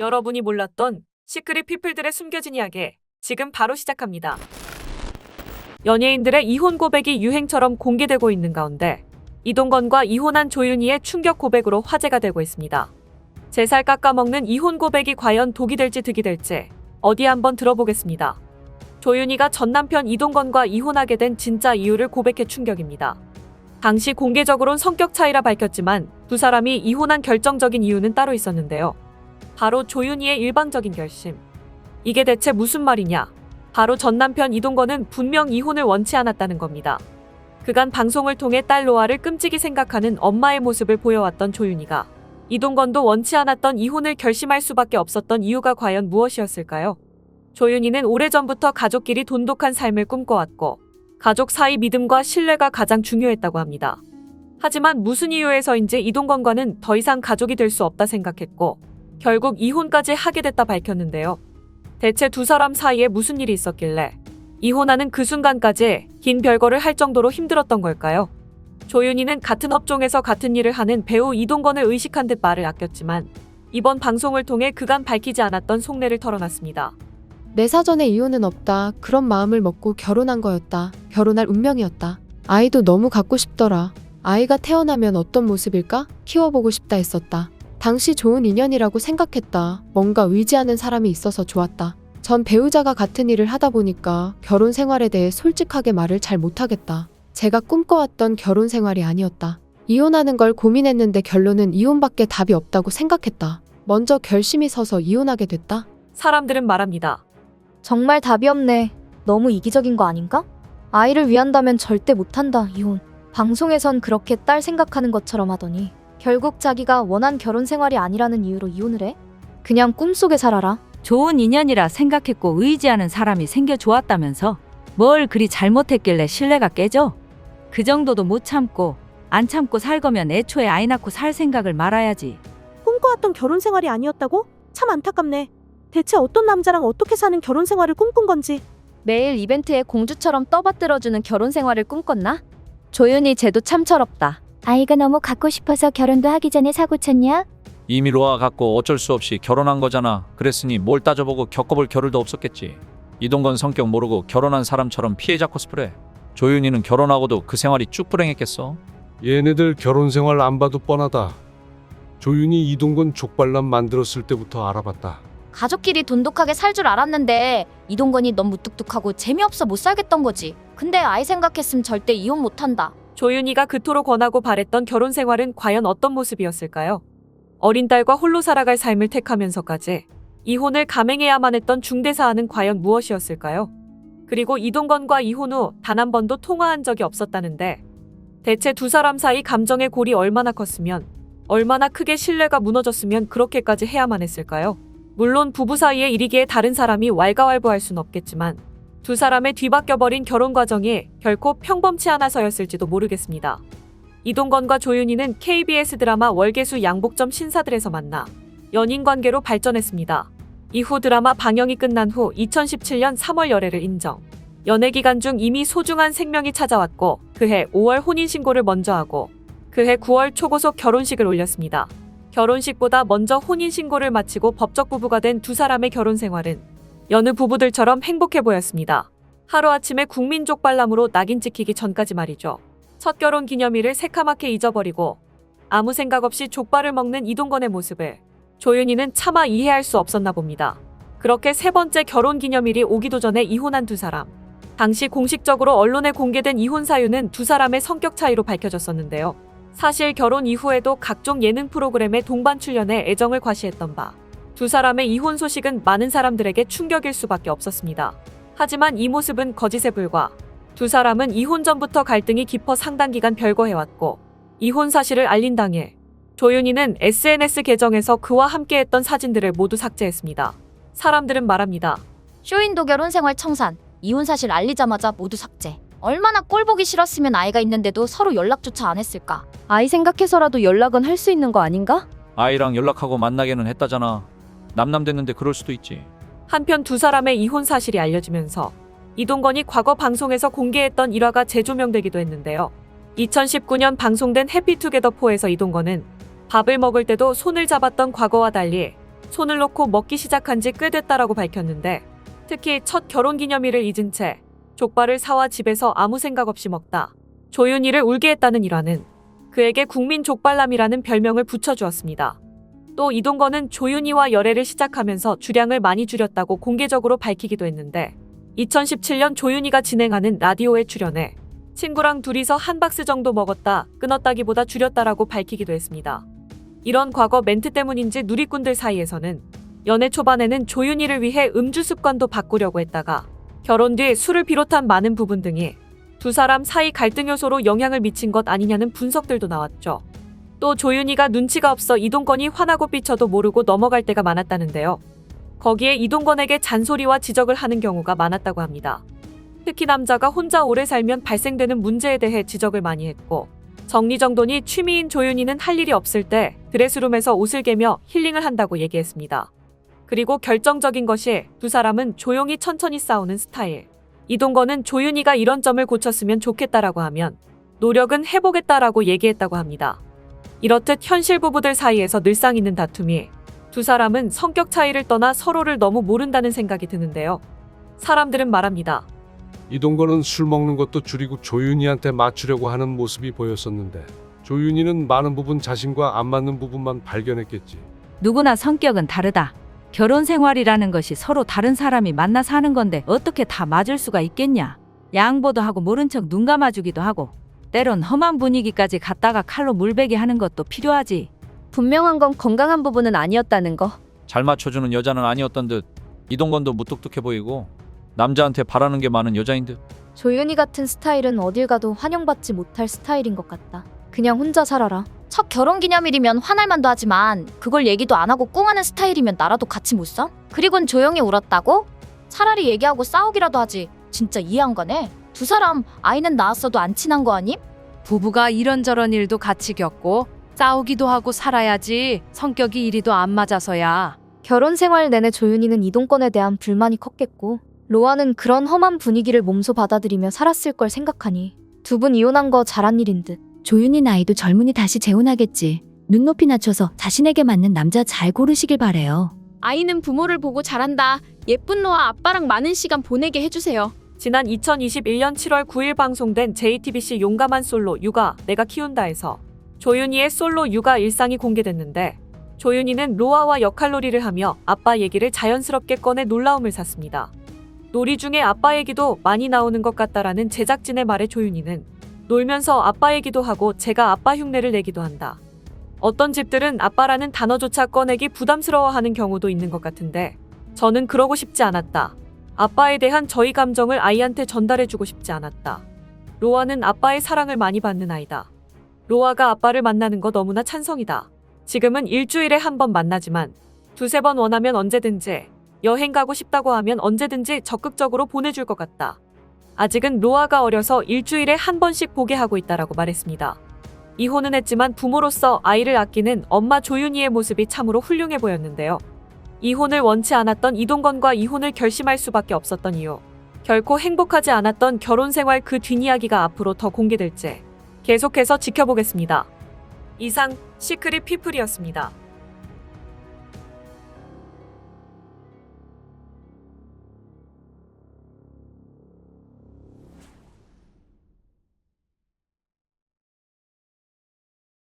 여러분이 몰랐던 시크릿 피플들의 숨겨진 이야기 지금 바로 시작합니다. 연예인들의 이혼 고백이 유행처럼 공개되고 있는 가운데 이동건과 이혼한 조윤희의 충격 고백으로 화제가 되고 있습니다. 제살 깎아먹는 이혼 고백이 과연 독이 될지 득이 될지 어디 한번 들어보겠습니다. 조윤희가 전 남편 이동건과 이혼하게 된 진짜 이유를 고백해 충격입니다. 당시 공개적으론 성격 차이라 밝혔지만 두 사람이 이혼한 결정적인 이유는 따로 있었는데요. 바로 조윤희의 일방적인 결심. 이게 대체 무슨 말이냐? 바로 전 남편 이동건은 분명 이혼을 원치 않았다는 겁니다. 그간 방송을 통해 딸 로아를 끔찍이 생각하는 엄마의 모습을 보여왔던 조윤희가 이동건도 원치 않았던 이혼을 결심할 수밖에 없었던 이유가 과연 무엇이었을까요? 조윤희는 오래전부터 가족끼리 돈독한 삶을 꿈꿔왔고 가족 사이 믿음과 신뢰가 가장 중요했다고 합니다. 하지만 무슨 이유에서인지 이동건과는 더 이상 가족이 될 수 없다 생각했고 결국 이혼까지 하게 됐다 밝혔는데요. 대체 두 사람 사이에 무슨 일이 있었길래 이혼하는 그 순간까지 긴 별거를 할 정도로 힘들었던 걸까요? 조윤희는 같은 업종에서 같은 일을 하는 배우 이동건을 의식한 듯 말을 아꼈지만 이번 방송을 통해 그간 밝히지 않았던 속내를 털어놨습니다. 내 사전에 이혼은 없다. 그런 마음을 먹고 결혼한 거였다. 결혼할 운명이었다. 아이도 너무 갖고 싶더라. 아이가 태어나면 어떤 모습일까? 키워보고 싶다 했었다. 당시 좋은 인연이라고 생각했다. 뭔가 의지하는 사람이 있어서 좋았다. 전 배우자가 같은 일을 하다 보니까 결혼 생활에 대해 솔직하게 말을 잘 못하겠다. 제가 꿈꿔왔던 결혼 생활이 아니었다. 이혼하는 걸 고민했는데 결론은 이혼밖에 답이 없다고 생각했다. 먼저 결심이 서서 이혼하게 됐다. 사람들은 말합니다. 정말 답이 없네. 너무 이기적인 거 아닌가? 아이를 위한다면 절대 못한다, 이혼. 방송에선 그렇게 딸 생각하는 것처럼 하더니 결국 자기가 원한 결혼 생활이 아니라는 이유로 이혼을 해? 그냥 꿈속에 살아라. 좋은 인연이라 생각했고 의지하는 사람이 생겨 좋았다면서 뭘 그리 잘못했길래 신뢰가 깨져? 그 정도도 못 참고 안 참고 살 거면 애초에 아이 낳고 살 생각을 말아야지. 꿈꿔왔던 결혼 생활이 아니었다고? 참 안타깝네. 대체 어떤 남자랑 어떻게 사는 결혼 생활을 꿈꾼 건지. 매일 이벤트에 공주처럼 떠받들어주는 결혼 생활을 꿈꿨나? 조윤희 쟤도 참 철없다. 아이가 너무 갖고 싶어서 결혼도 하기 전에 사고 쳤냐? 이미 로아 갖고 어쩔 수 없이 결혼한 거잖아. 그랬으니 뭘 따져보고 겪어볼 겨를도 없었겠지. 이동건 성격 모르고 결혼한 사람처럼 피해자 코스프레. 조윤희는 결혼하고도 그 생활이 쭉 불행했겠어. 얘네들 결혼 생활 안 봐도 뻔하다. 조윤이 이동건 족발남 만들었을 때부터 알아봤다. 가족끼리 돈독하게 살 줄 알았는데 이동건이 너무 무뚝뚝하고 재미없어 못 살겠던 거지. 근데 아이 생각했으면 절대 이혼 못 한다. 조윤희가 그토록 권하고 바랬던 결혼 생활은 과연 어떤 모습이었을까요? 어린 딸과 홀로 살아갈 삶을 택하면서까지 이혼을 감행해야만 했던 중대 사안은 과연 무엇이었을까요? 그리고 이동건과 이혼 후 단 한 번도 통화한 적이 없었다는데 대체 두 사람 사이 감정의 골이 얼마나 컸으면 얼마나 크게 신뢰가 무너졌으면 그렇게까지 해야만 했을까요? 물론 부부 사이의 일이기에 다른 사람이 왈가왈부할 순 없겠지만 두 사람의 뒤바뀌어버린 결혼 과정이 결코 평범치 않아서였을지도 모르겠습니다. 이동건과 조윤희는 KBS 드라마 월계수 양복점 신사들에서 만나 연인 관계로 발전했습니다. 이후 드라마 방영이 끝난 후 2017년 3월 열애를 인정. 연애 기간 중 이미 소중한 생명이 찾아왔고 그해 5월 혼인 신고를 먼저 하고 그해 9월 초고속 결혼식을 올렸습니다. 결혼식보다 먼저 혼인 신고를 마치고 법적 부부가 된 두 사람의 결혼 생활은 여느 부부들처럼 행복해 보였습니다. 하루아침에 국민 족발남으로 낙인 찍히기 전까지 말이죠. 첫 결혼 기념일을 새카맣게 잊어버리고 아무 생각 없이 족발을 먹는 이동건의 모습을 조윤희는 차마 이해할 수 없었나 봅니다. 그렇게 세 번째 결혼 기념일이 오기도 전에 이혼한 두 사람. 당시 공식적으로 언론에 공개된 이혼 사유는 두 사람의 성격 차이로 밝혀졌었는데요. 사실 결혼 이후에도 각종 예능 프로그램에 동반 출연해 애정을 과시했던 바. 두 사람의 이혼 소식은 많은 사람들에게 충격일 수밖에 없었습니다. 하지만 이 모습은 거짓에 불과. 두 사람은 이혼 전부터 갈등이 깊어 상당 기간 별거해왔고 이혼 사실을 알린 당일 조윤희는 SNS 계정에서 그와 함께했던 사진들을 모두 삭제했습니다. 사람들은 말합니다. 쇼인도 결혼 생활 청산. 이혼 사실 알리자마자 모두 삭제. 얼마나 꼴 보기 싫었으면 아이가 있는데도 서로 연락조차 안 했을까? 아이 생각해서라도 연락은 할 수 있는 거 아닌가? 아이랑 연락하고 만나게는 했다잖아. 남남 됐는데 그럴 수도 있지. 한편 두 사람의 이혼 사실이 알려지면서 이동건이 과거 방송에서 공개했던 일화가 재조명되기도 했는데요. 2019년 방송된 해피투게더4에서 이동건은 밥을 먹을 때도 손을 잡았던 과거와 달리 손을 놓고 먹기 시작한 지 꽤 됐다라고 밝혔는데 특히 첫 결혼 기념일을 잊은 채 족발을 사와 집에서 아무 생각 없이 먹다 조윤희를 울게 했다는 일화는 그에게 국민 족발남이라는 별명을 붙여주었습니다. 또 이동건은 조윤희와 열애를 시작하면서 주량을 많이 줄였다고 공개적으로 밝히기도 했는데 2017년 조윤희가 진행하는 라디오에 출연해 친구랑 둘이서 한 박스 정도 먹었다 끊었다기보다 줄였다라고 밝히기도 했습니다. 이런 과거 멘트 때문인지 누리꾼들 사이에서는 연애 초반에는 조윤희를 위해 음주 습관도 바꾸려고 했다가 결혼 뒤 술을 비롯한 많은 부분 등이 두 사람 사이 갈등 요소로 영향을 미친 것 아니냐는 분석들도 나왔죠. 또 조윤희가 눈치가 없어 이동건이 화나고 삐쳐도 모르고 넘어갈 때가 많았다는데요. 거기에 이동건에게 잔소리와 지적을 하는 경우가 많았다고 합니다. 특히 남자가 혼자 오래 살면 발생되는 문제에 대해 지적을 많이 했고 정리정돈이 취미인 조윤희는 할 일이 없을 때 드레스룸에서 옷을 개며 힐링을 한다고 얘기했습니다. 그리고 결정적인 것이 두 사람은 조용히 천천히 싸우는 스타일. 이동건은 조윤희가 이런 점을 고쳤으면 좋겠다라고 하면 노력은 해보겠다라고 얘기했다고 합니다. 이렇듯 현실 부부들 사이에서 늘상 있는 다툼이 두 사람은 성격 차이를 떠나 서로를 너무 모른다는 생각이 드는데요. 사람들은 말합니다. 이동건은 술 먹는 것도 줄이고 조윤희한테 맞추려고 하는 모습이 보였었는데 조윤희는 많은 부분 자신과 안 맞는 부분만 발견했겠지. 누구나 성격은 다르다. 결혼 생활이라는 것이 서로 다른 사람이 만나 사는 건데 어떻게 다 맞을 수가 있겠냐. 양보도 하고 모른 척 눈 감아주기도 하고 때론 험한 분위기까지 갔다가 칼로 물베기 하는 것도 필요하지. 분명한 건 건강한 부분은 아니었다는 거. 잘 맞춰주는 여자는 아니었던 듯 이동건도 무뚝뚝해 보이고 남자한테 바라는 게 많은 여자인 듯 조윤희 같은 스타일은 어딜 가도 환영받지 못할 스타일인 것 같다. 그냥 혼자 살아라. 첫 결혼 기념일이면 화날 만도 하지만 그걸 얘기도 안 하고 꿍하는 스타일이면 나라도 같이 못 사? 그리곤 조용히 울었다고? 차라리 얘기하고 싸우기라도 하지. 진짜 이해 안 가네. 두 사람 아이는 낳았어도 안 친한 거 아님? 부부가 이런저런 일도 같이 겪고 싸우기도 하고 살아야지 성격이 이리도 안 맞아서야. 결혼 생활 내내 조윤희는 이동건에 대한 불만이 컸겠고 로아는 그런 험한 분위기를 몸소 받아들이며 살았을 걸 생각하니 두 분 이혼한 거 잘한 일인 듯. 조윤희 나이도 젊으니 다시 재혼하겠지. 눈높이 낮춰서 자신에게 맞는 남자 잘 고르시길 바래요. 아이는 부모를 보고 자란다. 예쁜 로아 아빠랑 많은 시간 보내게 해주세요. 지난 2021년 7월 9일 방송된 JTBC 용감한 솔로 육아 내가 키운다에서 조윤희의 솔로 육아 일상이 공개됐는데 조윤희는 로아와 역할놀이를 하며 아빠 얘기를 자연스럽게 꺼내 놀라움을 샀습니다. 놀이 중에 아빠 얘기도 많이 나오는 것 같다라는 제작진의 말에 조윤희는 놀면서 아빠 얘기도 하고 제가 아빠 흉내를 내기도 한다. 어떤 집들은 아빠라는 단어조차 꺼내기 부담스러워하는 경우도 있는 것 같은데 저는 그러고 싶지 않았다. 아빠에 대한 저희 감정을 아이한테 전달해주고 싶지 않았다. 로아는 아빠의 사랑을 많이 받는 아이다. 로아가 아빠를 만나는 거 너무나 찬성이다. 지금은 일주일에 한 번 만나지만 두세 번 원하면 언제든지 여행 가고 싶다고 하면 언제든지 적극적으로 보내줄 것 같다. 아직은 로아가 어려서 일주일에 한 번씩 보게 하고 있다라고 말했습니다. 이혼은 했지만 부모로서 아이를 아끼는 엄마 조윤희의 모습이 참으로 훌륭해 보였는데요. 이혼을 원치 않았던 이동건과 이혼을 결심할 수밖에 없었던 이유. 결코 행복하지 않았던 결혼 생활 그 뒷이야기가 앞으로 더 공개될지 계속해서 지켜보겠습니다. 이상 시크릿 피플이었습니다.